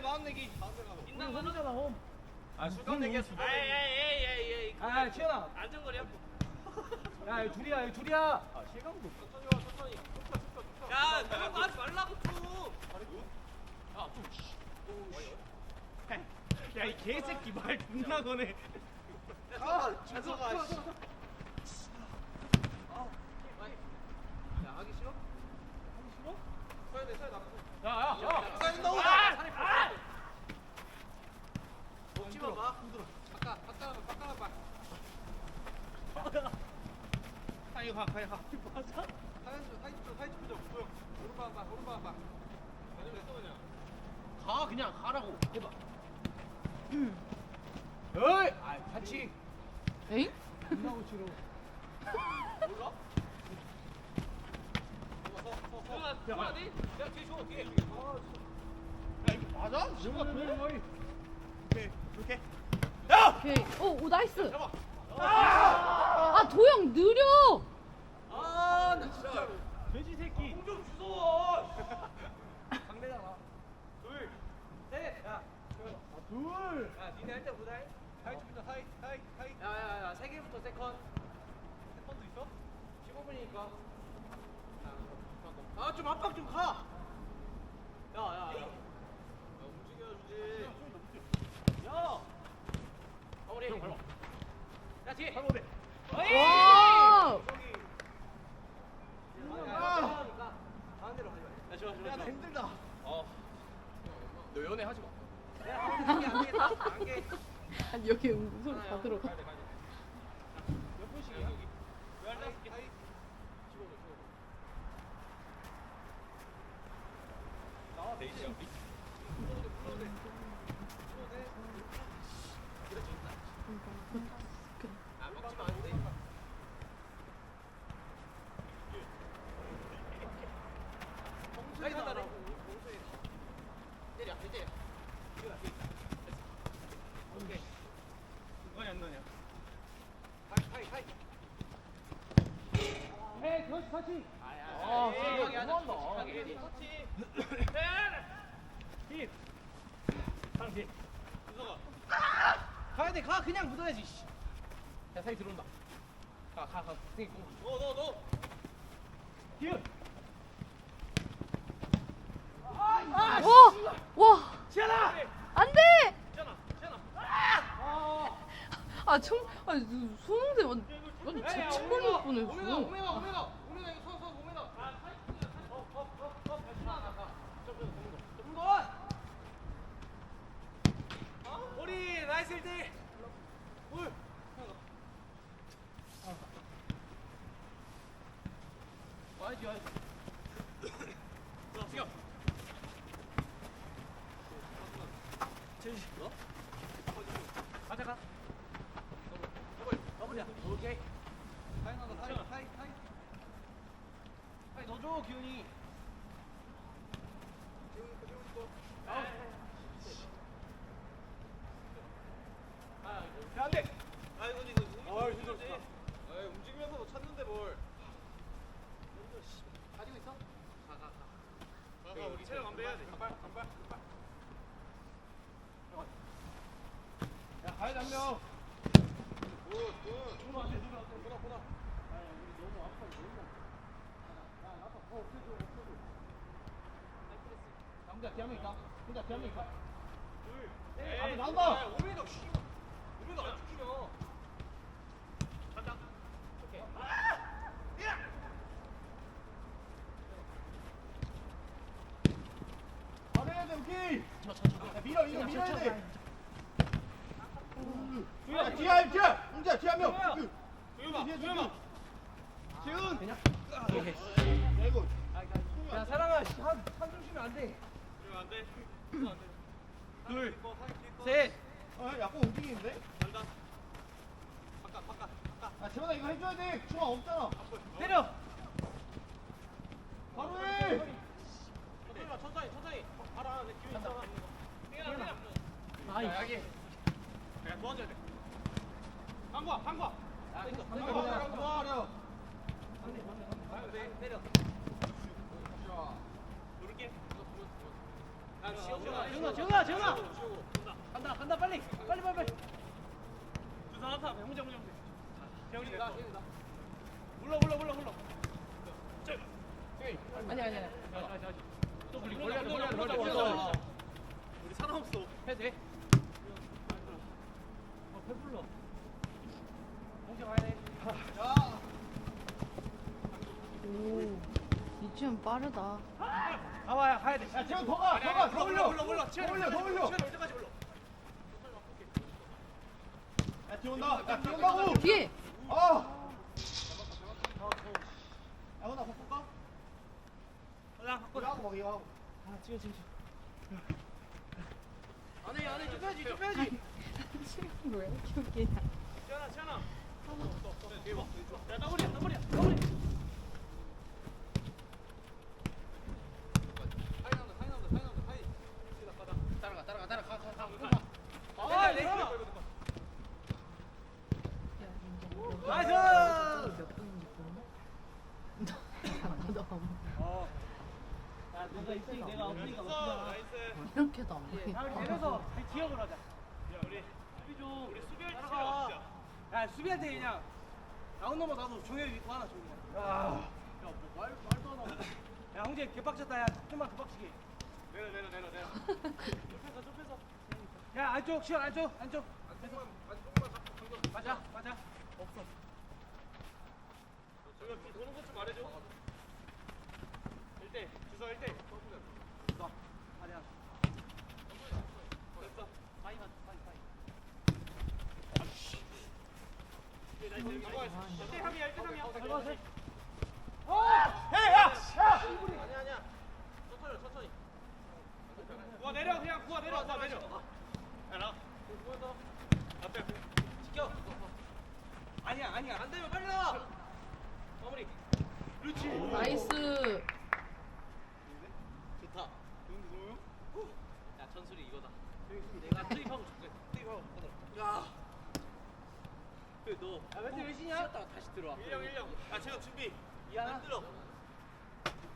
내기야 마음 내기. 우리 홈이잖아 홈. 아 술값 내기야 술값 내기. 에이 아 치현아. 안전거리 한야 여기 둘이야 여기 둘이야. 아 실감도. 천천히 와 천천히. 좁혀 좁혀 좁혀. 야 그런 거 하지 말라고 좀야이 개새끼 말 존나 거네. 아 준서가. 씨. 야 하기 싫어? 서야 돼 서야 나. 야야 야 된다고. 아! 먹지 마봐 아까 아까 아까 봐 하이 가 하이 가. 맞아? 하이트 하이트 하이트 좀 조용. 오른발 봐 오른발 봐. 아니 왜 그냥. 가 그냥 가라고 해봐 어이. 아 같이. 에잉? 존나 고치로. 몰라? 수현아 수현아 니 내가 뒤에 줘 뒤에 야 이거 맞아? 누가 거의. 오케이 이렇게. 오케이. 오, 오 나이스. 잡아. 아 도영 느려. 아나 진짜. 돼지 새끼. 공좀 주소. 상대잖아. 둘. 셋. 야. 아 둘. 야 니네 할때 보자 하이트부터 하이 하이 하이. 야야야 세 개부터 세컨 세컨도 있어? 15분이니까 아 좀 압박 좀 가 야 야야 야 움직여주지. 야 마무리 야 뒤에 바로 돼. 와. 아. 가운데로 가지 야 좋아 힘들다. 어. 너 연애 하지 마. 안 되겠다. 안 돼. 아니 여기 음소리 다 들어가. 몇 분씩이야? 왜 할래? 하이. 나와 데이지야 우리. 안 먹지 마. 안 돼. 빨리 간다네. 때려, 때려. 오케이. 누가냐 안 너냐? 하이, 하이, 하이. 해 그렇지 같이. 아, 하자. 너무한다. 힘. 상시. 준서가. 가야 돼. 가 그냥 묻어야지. 씨. 야 사이 들어온다. 가 가 가. 승희 공. 너 너 너. 기운. 와. 와. 지현아. 안 돼. 괜찮아, 괜찮아. 아. 아 총. 아완 완전 오메가, 뻔할 오메가, 뻔했어. 오메가, 오메가. 오메가 이거 서, 서, 오메가. 아, 사이트. 어, 어, 어, 어. 가, 가, 가. 저, 저, 저, 저. 문. 우리 나이스 1대1. 물. 와야지, 와야지. 자, 지금. 제시. 가자 가. 더블이야. 오케이. 하이 나가 하이 하이 하이. 넣어줘 기훈이. 아, 이거. 야 안 돼. 아 이거 이거 이거. 아 진짜 좋다. 아 움직이면서 뭐 찾는데 뭘. 가지고 있어? 가, 가, 가. 가 우리 체력 안 빼야 돼. 간발, 간발, 간발. 야 가야 한 명. 굿 굿. 누가 안돼 누가 안돼. 보다 보다. 있다. 혼자 있다. 앞에 나온다. 씨. 안 죽이냐. 간다. 오케이. 잘해야 돼 오케이. 야 밀어 밀어 밀어야 돼. 야 뒤에 한 뒤에. 혼자 뒤에 한 명. 그. 조용아 뒤에, 조용아. 지훈. 그냥. 야 이거. 야 사랑아 씨, 한 한숨 쉬면 안 돼. 조용 안 돼. 조용 안 돼. 둘. 셋. 아 약간 움직이는데? 간다. 바깥 바깥 바깥. 아 재원아 이거 해줘야 돼. 중앙 없잖아. 때려. 바로 해. 천천히 와, 천천히 천천히. 봐라 내 기회 있잖아. 뛰어나, 뛰어나. 아이. 야 도와줘야 돼. 한과 한과. 아. 그러니까 그냥 도와려. 아, 네, 내려. 누를게. 지훈아 지훈아 지훈아 간다 간다 빨리 빨리 빨리 빨리 두산 홍재 홍재 홍재 재훈이 재훈이다, 내 재훈이다. 물러 물러 물러 물러 아니 아니 아니 또 멀리, 물러 멀리, 물러 멀리. 우리 사람 없어 해도 돼? 어 배불러 홍재 가야 돼 오. 이 지훈 빠르다. 가봐야 가야 돼 야, 재훈 더 가, 더 가, 더 올려. 물러 물러 더 올려, 더 올려. 올 때까지 물러 야 뛰어온다 야 뛰어온다고 뒤에. 아 야, 혼나 바꿀까? 가자 바꿔 하고 막 이거 하고. 아, 지금 지금. 안해 안해 좁혀야지 좁혀야지. 왜 이렇게 웃기냐. 지현아 지현아 없어 없어 뒤에 봐 야 따버리야 따버리야 따버리 하이 나온다 하이 나온다 하이 나온다 하이. 따라가 따라가 따라가 가 가. 가. 아, 아, 내 내 거야. 나이스. 몇 분인지 모르나? 아무도 안 어 야, 누가 있으니 내가 없으니까 있어 없다. 나이스 이렇게도 안 보여. 야, 우리 내려서 잘 기억을 하자. 야 우리 수비 좀 우리 수비할 때 따라가. 진짜 야, 수비할 때 그냥 나온 넘어 나도 종혁이 믿고 하나 종혁. 야, 야뭐 말 말도 안 하고 야, 홍재 개빡쳤다. 야, 좀만 더 빡치게. 내려 내려 내려 내려 좁혀서 좁혀서 야, 안쪽 시원 안쪽 안쪽. 조금만 아니 조금만 잡고 방금. 맞아 맞아. 없어. 저기 비 도는 것 좀 말해줘 1대 주서 1대 너. 아니야. 됐어 파이만 파이 파이. 나이스 1대 3이야 1대 3이야 들어가세요. 아니 아니야. 천천히 천천히. 구워 내려 아니야 안 되면 빨리 나와. 마무리 그렇지 나이스. 좋다 야 전술이 이거다 내가 투입하고 줄게 투입하고 바꿔 야 그너 야, 몇이냐? 쉬었다가 다시 들어와 1령 1령 아 제가 준비 이하나? 안 들어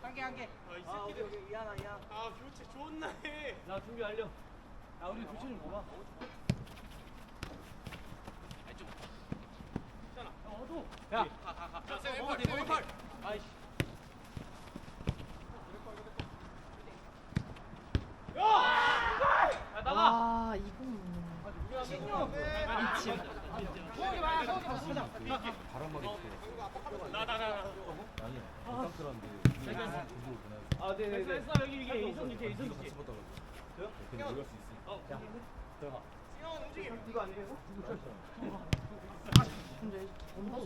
한 개 한 개. 아, 이 아, 오케이 새끼들. 오케이 이하나 이하나. 아 교체 좋나 해 나 준비 완료. 야, 우리 교체 좀 봐봐. 아니 좀 괜찮아 야, 어두. 야, 가 가 가 자, 자 먹어도 왼팔 돼, 왼팔 아이씨. 야, 나가. 와, 이거 먹는 신용. 미친. 소원이 많아, 소원이 많아. 가자. 가, 가. 나나나 아, 네, 네, 네. 됐어, 여기 이게 이성 이게 이성 이게. 신영 움직임 이거 아니에요? 근데 엄마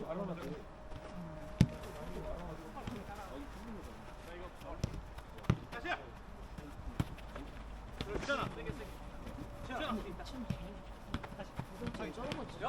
다시야 괜찮아 세게 세게 저러고지. 야,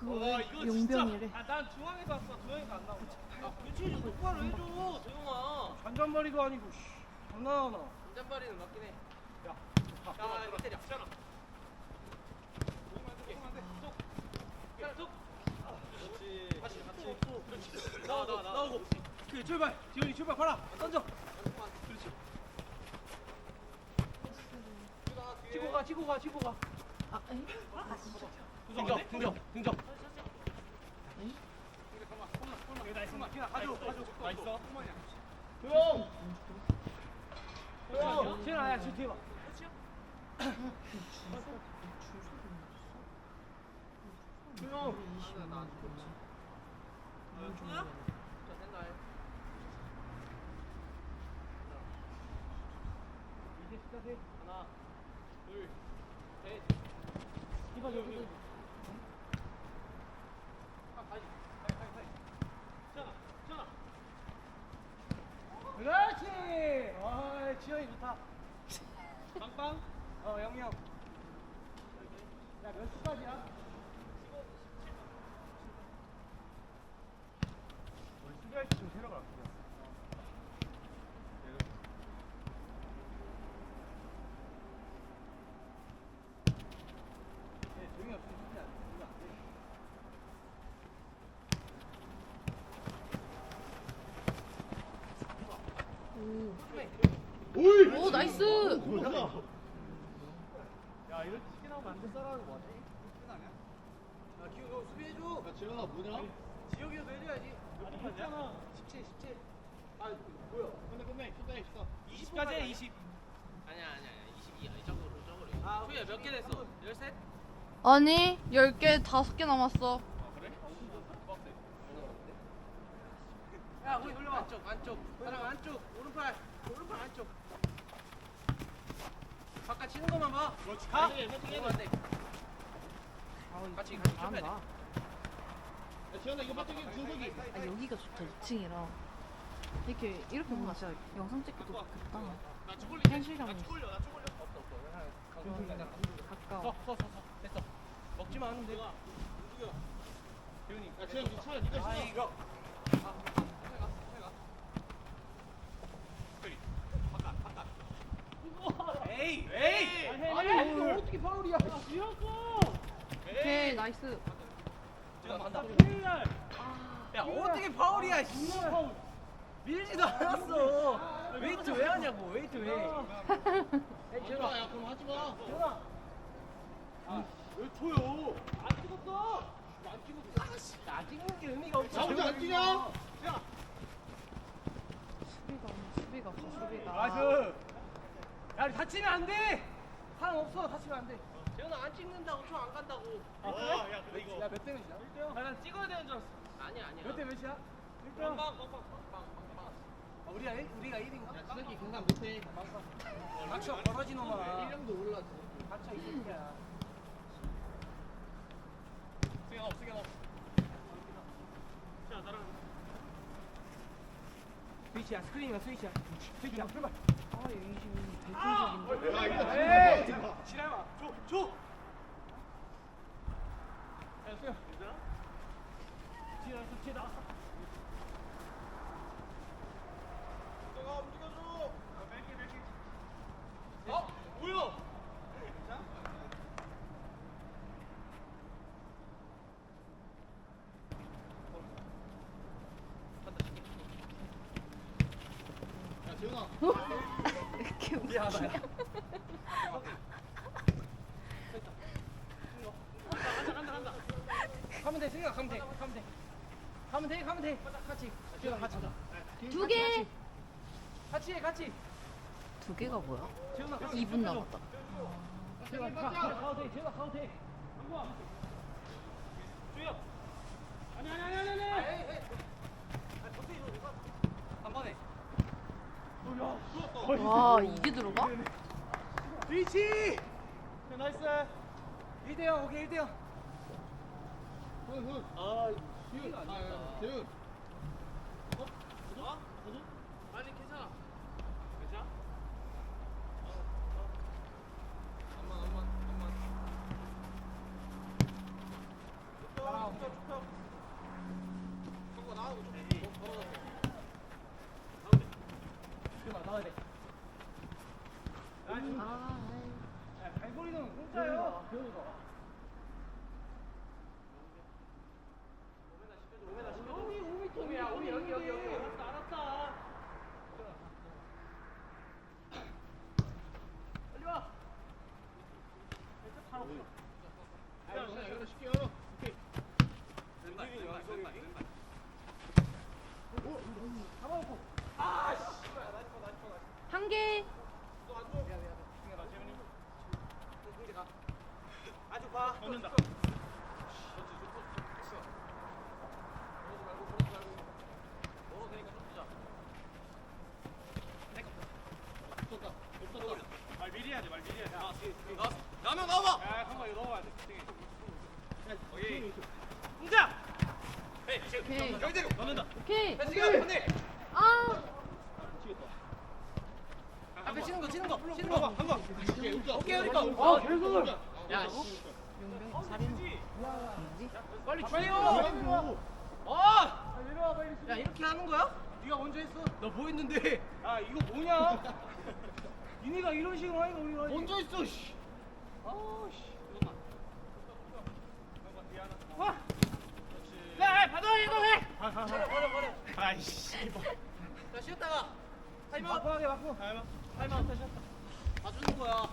그거 와, 왜 이거 진짜. 용병이래? 아, 난 중앙에서 왔어. 조영이가 안 나오고. 야 교체 좀 똑바로 해줘 조용아 잔잔머리도 아니고, 씨. 장난 하나. 한잔바리는 맞긴 해 야, 야, 이거 때려. 괜찮아. 그렇지. 다시 같이. 그렇지. 나와, 나와, 나오고. 그 출발. 지훈이 출발. 봐라. 던져. 그렇지. 치고 가, 치고 가, 치고 가. 아, 에이? 등정, 등정, 등정. 조용. 조용. 지훈아, 야, 지금 뒤에 봐. 조용. 준아? 이제 시작해. 하나, 둘, 셋. 이봐, 여기. 괜찮아, 괜찮아. 그렇 지. 아, 지현이 좋다. 빵빵. 어 영이 형. 야 몇 시까지야? 우리 수비할 때좀 새로 가. 조용히 없으면 진짜 이거 안 돼. 오. 오 나이스. 야 이렇게 쉽게 나오면 안 돼. 쌀하는 거 같아. 야 기호 너 수비해줘. 야 지현아 뭐냐? 지혁이도 해줘야지. 몇 분이야? 17 17. 아 뭐야? 끝내 끝내 끝내 있어. 20까지 해 20. 아니야 아니야 22야 이 정도로 저거래. 아 후야 몇 개 됐어? 13? 아니 10개 5개 남았어. 아 그래? 야 우리 돌려봐. 안쪽 안쪽. 사랑 안쪽. 오른팔. 오른팔 안쪽. 바깥 치는 것만 봐. 그렇지. 가. 네, 네, 돼. 같이 같이 좁혀야 돼. 야 지현아 이거 빠뜨기 준석이. 아 여기가 좋다 2층이라. 이렇게 이렇게 보면 진짜 영상 찍기도 좋겠다. 나. 현실감 나. 초콜릿. 나 초콜릿. 없어 없어. 가까워. 서서 서 됐어. 먹지만 않으면 돼. 기훈이. 야 지현 니 차야 니가 아 있어. 이거. 바깥 바깥. 에이 에이. 아니 이거 어떻게 파울이야? 오케이 나이스. 지금 간다. 아. 야 어떻게 파울이야? 씨. 밀지도 않았어. 웨이트 왜 하냐고 웨이트 왜? 하지 마. 야 그럼 하지 마. 왜 쳐요? 안 찍었어. 안 찍었어. 나 찍는 게 의미가 없어. 나 혼자 안 뛰냐? 수비가 수비가 없어 수비가. 나이스. 야 다치면 안 돼. 사람 없어 다치면 안 돼. 재현아 안 찍는다고 총안 간다고. 아 그래? 야 근데 이거. 야몇 대 몇이야? 1대0. 난 찍어야 되는 줄 알았어. 아니야 아니야. 몇 대 몇이야? 1대0. 아, 우리가 1, 우리가 1인가? 야 지석이 공감 못해. 닥쳐 벌어진 놈아. 1년도 올라. 닥쳐 이 새끼야. 승현 없 승현 없. 자 나랑. 스위치야 스크린이야 스위치야. 스위치야 출발. 아! 진짜. 수치 나왔어. 너가 움직여줘. 멜기 멜기. 어? 뭐야? 야 지현아. 이렇게 웃겨. 미안하다. 야. 간다 간다 간다. 가면 돼 승희가 가면 돼 가면 돼. 가면 돼 가면 돼. 같이. 같이. 두 개. 같이 해 같이. 두 개가 뭐야? 지현아 2분 남았다. 지현아 가. 가도 돼 가도 돼. 주혁. 아니 아니 아니 아니 아니. 한 번에. 와 이게 들어가? 위치. 나이스. 1대0 오케이 1대0. 훈 훈. 아 지훈. 아 야, 재훈. 어? 아니 괜찮아. 괜찮아? 엄만 엄만 엄만. 아, 축하 축하. 한거 나오고 좀. 지현아 나와야 돼. 아 야, 발골이는 공짜예요. 배우가. 여기 5m 위야. 우리 여기 여기 여기. 알았다 알았다. 빨리 와. 아 이거 이거 쉽게 열어. 오케이. 왼발 왼발 왼발 왼발. 잡아놓고. 한 개. 아주 봐. 넣는다. 없었다. 없었다. 말 미리 해야 돼. 말 미리 해야 돼. 아, 나 나면 나와. 야, 한번 이거 넣어야 돼. 오케이. 응자. 헤이, 지금 오케이. 여기대로 넣는다. 오케이. 지금 언니. 아. 앞에 치는 거 치는 거 치는 거 한 번 오케이 우리 거아 계속 야, 씨. 용병 살인 뭐지? 빨리 줘요. 어! 내려와 빨리 야, 이렇게 하는 거야? 네가 먼저 했어 너뭐 했는데? 아 이거 뭐냐 니네가 이런 식으로 하니까 우리가. 먼저 했어, 씨. 아씨 야, 받아, 이동해. 버려 버려 버려 아이씨 자, 쉬었다가 타임아웃. 막하게 막고 타임아웃 다시 했다. 봐주는 거야.